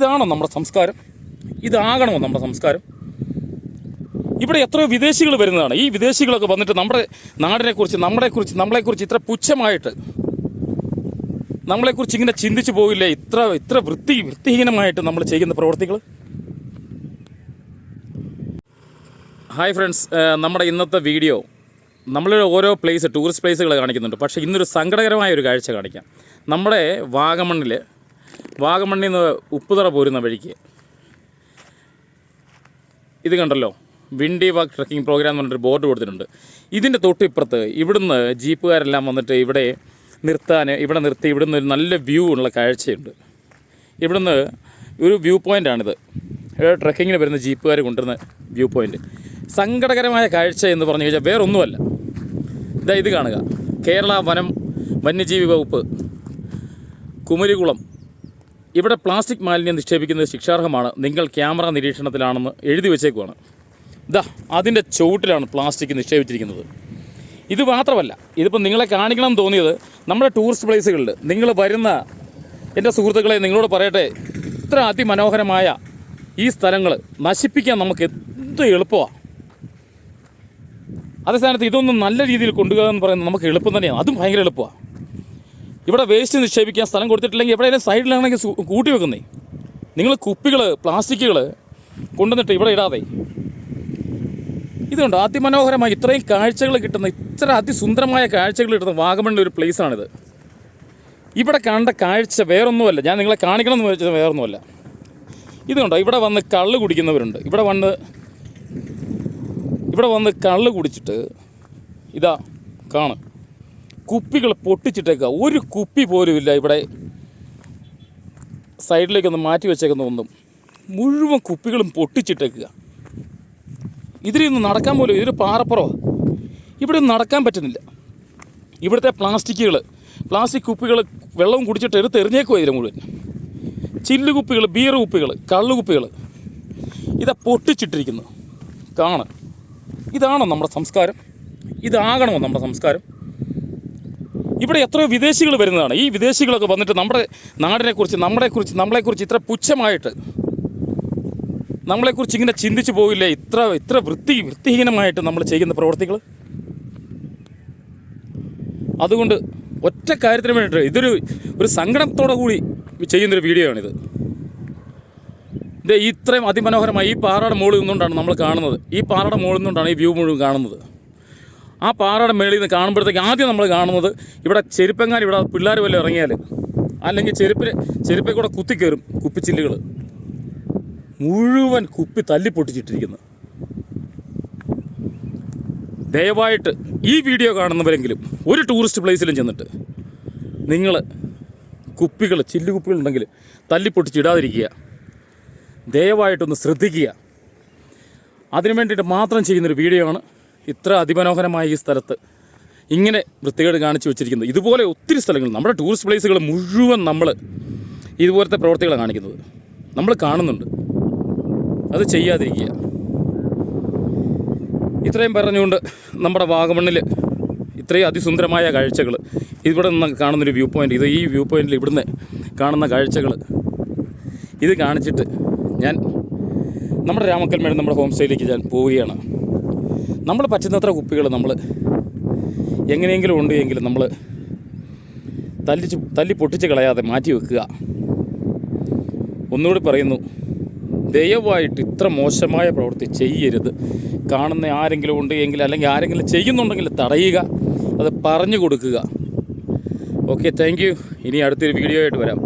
ഇതാണോ നമ്മുടെ സംസ്കാരം? ഇതാകണമോ നമ്മുടെ സംസ്കാരം? ഇവിടെ എത്രയോ വിദേശികൾ വരുന്നതാണ്. ഈ വിദേശികളൊക്കെ വന്നിട്ട് നമ്മുടെ നാടിനെക്കുറിച്ച് നമ്മളെക്കുറിച്ച് നമ്മളെക്കുറിച്ച് ഇത്ര പുച്ഛമായിട്ട് നമ്മളെക്കുറിച്ച് ഇങ്ങനെ ചിന്തിച്ചു പോകില്ലേ ഇത്ര ഇത്ര വൃത്തി വൃത്തിഹീനമായിട്ട് നമ്മൾ ചെയ്യുന്ന പ്രവർത്തികൾ? ഹായ് ഫ്രണ്ട്സ് നമ്മുടെ ഇന്നത്തെ വീഡിയോ നമ്മൾ ഓരോ പ്ലേസ് ടൂറിസ്റ്റ് പ്ലേസുകൾ കാണിക്കുന്നുണ്ട്. പക്ഷേ ഇന്നൊരു സങ്കടകരമായ ഒരു കാഴ്ച കാണിക്കാം. നമ്മുടെ വാഗമണ്ണിൽ വാഗമണ്ണിൽ നിന്ന് ഉപ്പുതറ പോരുന്ന വഴിക്ക്. ഇത് കണ്ടല്ലോ. വിൻഡി വാക്ക് ട്രക്കിംഗ് പ്രോഗ്രാം എന്ന് പറഞ്ഞിട്ട് ബോർഡ് കൊടുത്തിട്ടുണ്ട്. ഇതിന്റെ തൊട്ടിപ്പുറത്ത് ഇവിടുന്ന് ജീപ്പുകാരെല്ലാം വന്നിട്ട് ഇവിടെ നിർത്താൻ ഇവിടെ നിർത്തി ഇവിടുന്ന് ഒരു നല്ല വ്യൂ ഉള്ള കാഴ്ചയുണ്ട്. ഇവിടുന്ന് ഒരു വ്യൂ പോയിന്റാണിത് ട്രക്കിങ്ങിന് വരുന്ന ജീപ്പുകാർ കൊണ്ടുവരുന്ന വ്യൂ പോയിന്റ് സങ്കടകരമായ കാഴ്ച എന്ന് പറഞ്ഞു കഴിഞ്ഞാൽ വേറൊന്നുമല്ല. ഇതാ ഇത് കാണുക. കേരള വനം വന്യജീവി വകുപ്പ് കുമരികുളം ഇവിടെ പ്ലാസ്റ്റിക് മാലിന്യം നിക്ഷേപിക്കുന്നത് ശിക്ഷാർഹമാണ്. നിങ്ങൾ ക്യാമറ നിരീക്ഷണത്തിലാണെന്ന് എഴുതി വെച്ചേക്കുവാണ്. ഇതാ അതിന്റെ ചുവട്ടിലാണ് പ്ലാസ്റ്റിക് നിക്ഷേപിച്ചിരിക്കുന്നത്. ഇത് മാത്രമല്ല ഇതിപ്പോൾ നിങ്ങളെ കാണിക്കണം എന്ന് തോന്നിയത് നമ്മുടെ ടൂറിസ്റ്റ് പ്ലേസുകളിൽ നിങ്ങൾ വരുന്ന എന്റെ സുഹൃത്തുക്കളെ നിങ്ങളോട് പറയട്ടെ ഇത്ര അതിമനോഹരമായ ഈ സ്ഥലങ്ങൾ നശിപ്പിക്കാൻ നമുക്ക് എന്ത് എളുപ്പമാണ് അതേ സ്ഥാനത്ത് ഇതൊന്നും നല്ല രീതിയിൽ കൊണ്ടുപോകുക എന്ന് പറയുന്നത് നമുക്ക് എളുപ്പം തന്നെയാണ് അതും ഭയങ്കര എളുപ്പമാണ് ഇവിടെ വേസ്റ്റ് നിക്ഷേപിക്കാൻ സ്ഥലം കൊടുത്തിട്ടില്ലെങ്കിൽ എവിടെയെങ്കിലും സൈഡിലാണെങ്കിൽ കൂട്ടി വെക്കുന്നേ. നിങ്ങൾ കുപ്പികൾ പ്ലാസ്റ്റിക്കുകൾ കൊണ്ടുവന്നിട്ട് ഇവിടെ ഇടാതെ. ഇതുണ്ട് അതിമനോഹരമായി ഇത്രയും കാഴ്ചകൾ കിട്ടുന്ന ഇത്ര അതിസുന്ദരമായ കാഴ്ചകൾ കിട്ടുന്ന വാഗമണിന്റെ ഒരു പ്ലേസാണിത്. ഇവിടെ കണ്ട കാഴ്ച വേറൊന്നുമല്ല. ഞാൻ നിങ്ങളെ കാണിക്കണം എന്ന് വെച്ചത് വേറൊന്നുമല്ല. ഇതുണ്ടോ ഇവിടെ വന്ന് കള്ള് കുടിക്കുന്നവരുണ്ട്. ഇവിടെ വന്ന് ഇവിടെ വന്ന് കള്ള് കുടിച്ചിട്ട് ഇതാ കാണും. കുപ്പികൾ പൊട്ടിച്ചിട്ടേക്കുക. ഒരു കുപ്പി പോലും ഇല്ല ഇവിടെ. സൈഡിലേക്കൊന്ന് മാറ്റി വെച്ചേക്കുന്ന ഒന്നും. മുഴുവൻ കുപ്പികളും പൊട്ടിച്ചിട്ടേക്കുക. ഇതിലൊന്നും നടക്കാൻ പോലും ഇതൊരു പാറപ്പുറമാണ് ഇവിടെ നടക്കാൻ പറ്റുന്നില്ല. ഇവിടുത്തെ പ്ലാസ്റ്റിക്കുകൾ പ്ലാസ്റ്റിക് കുപ്പികൾ വെള്ളവും കുടിച്ചിട്ട് എടുത്ത് എറിഞ്ഞേക്കുക ഇതിൽ മുഴുവൻ. ചില്ല് കുപ്പികൾ ബിയർ കുപ്പികൾ കള്ള് കുപ്പികൾ ഇതാ പൊട്ടിച്ചിട്ടിരിക്കുന്നു. കാണാൻ. ഇതാണോ നമ്മുടെ സംസ്കാരം? ഇതാകണമോ നമ്മുടെ സംസ്കാരം? ഇവിടെ എത്രയോ വിദേശികൾ വരുന്നതാണ്. ഈ വിദേശികളൊക്കെ വന്നിട്ട് നമ്മുടെ നാടിനെക്കുറിച്ച് നമ്മളെക്കുറിച്ച് നമ്മളെക്കുറിച്ച് ഇത്ര പുച്ഛമായിട്ട് നമ്മളെക്കുറിച്ച് ഇങ്ങനെ ചിന്തിച്ചു പോവില്ല? ഇത്ര ഇത്ര വൃത്തി വൃത്തിഹീനമായിട്ട് നമ്മൾ ചെയ്യുന്ന പ്രവർത്തികൾ? അതുകൊണ്ട് ഒറ്റ കാര്യത്തിന് വേണ്ടിയിട്ട് ഇതൊരു ഒരു സങ്കടത്തോടെ കൂടി ചെയ്യുന്നൊരു വീഡിയോ ആണിത് ഇതേ ഇത്രയും അതിമനോഹരമായി ഈ പാറയുടെ മുകളിൽ നിന്നുകൊണ്ടാണ് നമ്മൾ കാണുന്നത്. ഈ പാറയുടെ മുകളിൽ നിന്നുകൊണ്ടാണ് ഈ വ്യൂ മുഴുവൻ കാണുന്നത്. ആ പാറയുടെ മേളിൽ നിന്ന് കാണുമ്പോഴത്തേക്ക് ആദ്യം നമ്മൾ കാണുന്നത് ഇവിടെ ചെരുപ്പെങ്ങാൻ ഇവിടെ പിള്ളേർ വല്ലതും ഇറങ്ങിയാൽ അല്ലെങ്കിൽ ചെരുപ്പിൽ ചെരുപ്പിൽ കൂടെ കുത്തിക്കയറും കുപ്പിച്ചില്ലുകൾ മുഴുവൻ കുപ്പി തല്ലി പൊട്ടിച്ചിട്ടിരിക്കുന്നു. ദയവായിട്ട് ഈ വീഡിയോ കാണുന്നവരെങ്കിലും ഒരു ടൂറിസ്റ്റ് പ്ലേസിലും ചെന്നിട്ട് നിങ്ങൾ കുപ്പികൾ ചില്ലുകുപ്പികളുണ്ടെങ്കിൽ തല്ലി പൊട്ടിച്ചിടാതിരിക്കുക. ദയവായിട്ടൊന്ന് ശ്രദ്ധിക്കുക. അതിനു വേണ്ടിയിട്ട് മാത്രം ചെയ്യുന്നൊരു വീഡിയോ ആണ് ഇത്ര അതിമനോഹരമായ ഈ സ്ഥലത്ത് ഇങ്ങനെ വൃത്തികേട് കാണിച്ചു വെച്ചിരിക്കുന്നത്. ഇതുപോലെ ഒത്തിരി സ്ഥലങ്ങൾ നമ്മുടെ ടൂറിസ്റ്റ് പ്ലേസുകൾ മുഴുവൻ നമ്മൾ ഇതുപോലത്തെ പ്രവർത്തികളാണ് കാണിക്കുന്നത്. നമ്മൾ കാണുന്നുണ്ട്. അത് ചെയ്യാതിരിക്കുക. ഇത്രയും പറഞ്ഞുകൊണ്ട് നമ്മുടെ വാഗമണ്ണിൽ ഇത്രയും അതിസുന്ദരമായ കാഴ്ചകൾ ഇവിടെ നിന്ന് കാണുന്നൊരു വ്യൂ പോയിന്റ് ഇത് ഈ വ്യൂ പോയിന്റിൽ ഇവിടുന്ന് കാണുന്ന കാഴ്ചകൾ ഇത് കാണിച്ചിട്ട് ഞാൻ നമ്മുടെ രാമക്കൽമേട് നമ്മുടെ ഹോം സ്റ്റേയിലേക്ക് ഞാൻ പോവുകയാണ്. നമ്മൾ പറ്റുന്നത്ര കുപ്പികൾ നമ്മൾ എങ്ങനെയെങ്കിലും ഉണ്ട് എങ്കിലും നമ്മൾ തല്ലിച്ച് തല്ലി പൊട്ടിച്ച് കളയാതെ മാറ്റി വെക്കുക. ഒന്നുകൂടി പറയുന്നു ദയവായിട്ട് ഇത്ര മോശമായ പ്രവൃത്തി ചെയ്യരുത്. കാണുന്ന ആരെങ്കിലും ഉണ്ട് എങ്കിൽ അല്ലെങ്കിൽ ആരെങ്കിലും ചെയ്യുന്നുണ്ടെങ്കിൽ തടയുക അത് പറഞ്ഞു കൊടുക്കുക. ഓക്കെ താങ്ക് യു ഇനി അടുത്തൊരു വീഡിയോ ആയിട്ട് വരാം.